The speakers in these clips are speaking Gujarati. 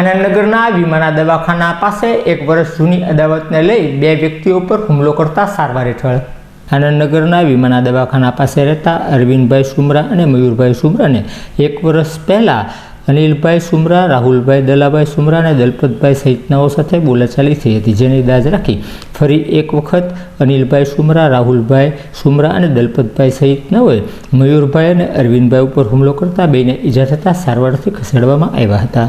આનંદનગરના વિમાના દવાખાના પાસે એક વર્ષ જૂની અદાવતને લઈ બે વ્યક્તિઓ પર હુમલો કરતા સારવાર હેઠળ. આનંદનગરના વિમાના દવાખાના પાસે રહેતા અરવિંદભાઈ સુમરા અને મયુરભાઈ સુમરાને એક વર્ષ પહેલાં અનિલભાઈ સુમરા, રાહુલભાઈ દલાભાઈ સુમરા અને દલપતભાઈ સહિતનાઓ સાથે બોલાચાલી થઈ હતી, જેની દાજ રાખી ફરી એક વખત અનિલભાઈ સુમરા, રાહુલભાઈ સુમરા અને દલપતભાઈ સહિતનાઓએ મયુરભાઈ અને અરવિંદભાઈ ઉપર હુમલો કરતા બેને ઈજા થતાં સારવારથી ખસેડવામાં આવ્યા હતા.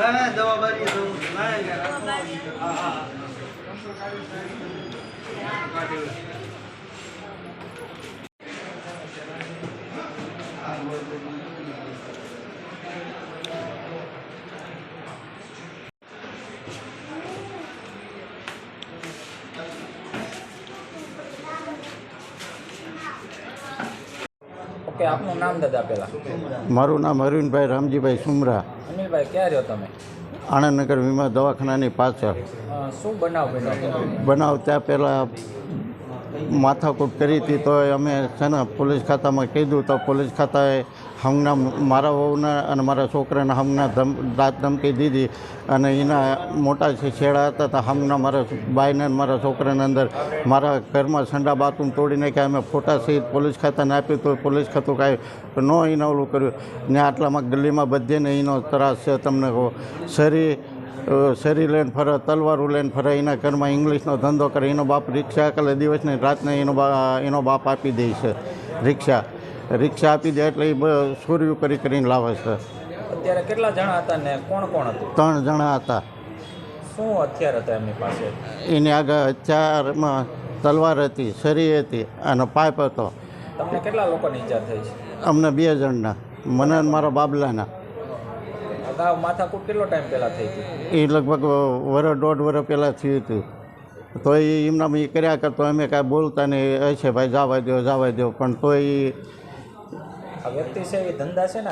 દવા બારી દઉં હા હા. ઓકે આપનું નામ દાદા પહેલા મારું નામ અરવિંદભાઈ રામજીભાઈ સુમરા. અનિલભાઈ ક્યાં રહ્યો તમે? આણંદનગર વીમા દવાખાનાની પાછળ. શું બનાવ બનાવ ત્યાં પહેલાં માથાકૂટ કરી હતી તો અમે છે ને પોલીસ ખાતામાં કીધું તો પોલીસ ખાતાએ હમણાં મારા વહુના અને મારા છોકરાને હમણાં ધમ, દાંત ધમકી દીધી અને એના મોટા છેડા હતા તો હમણાં મારા બાઈને મારા છોકરાને અંદર મારા ઘરમાં સંડા બાથરૂમ તોડી નાખ્યા. અમે ફોટા સહિત પોલીસ ખાતાને આપ્યું તો પોલીસ ખાતું કાંઈ ન એને ઓલું કર્યું. ને આટલામાં ગલીમાં બધેને એનો ત્રાસ છે તમને કહો. શરીર શરી લઈને ફરે, તલવારું લઈને ફરે, એના ઘરમાં ઇંગ્લિશનો ધંધો કરે, એનો બાપ રિક્ષા કાલે દિવસને રાતને એનો એનો બાપ આપી દે છે રિક્ષા. રિક્ષા આપી દે એટલે એ ચોર્યું કરી કરીને લાવે છે. અત્યારે કેટલા જણા હતા ને કોણ કોણ હતું? ત્રણ જણા હતા. શું હથિયાર હતા એમની પાસે? એની આગળ હથિયારમાં તલવાર હતી સરી હતી અને પાઇપ હતો. તમને કેટલા લોકોની ઈજા થઈ છે? અમને બે જણના મને અને મારા બાબલાના. અગાઉ માથાકૂટ કેટલો ટાઈમ પહેલાં થઈ હતી એ લગભગ વર્ષ દોઢ વરસ પહેલાં થયું હતું. તો એ એમનામાં એ કર્યા કરતો અમે કાંઈ બોલતા નહીં. હશે ભાઈ જવા દો જવા દો પણ તો એ આ વ્યક્તિ છે એ ધંધા છે ને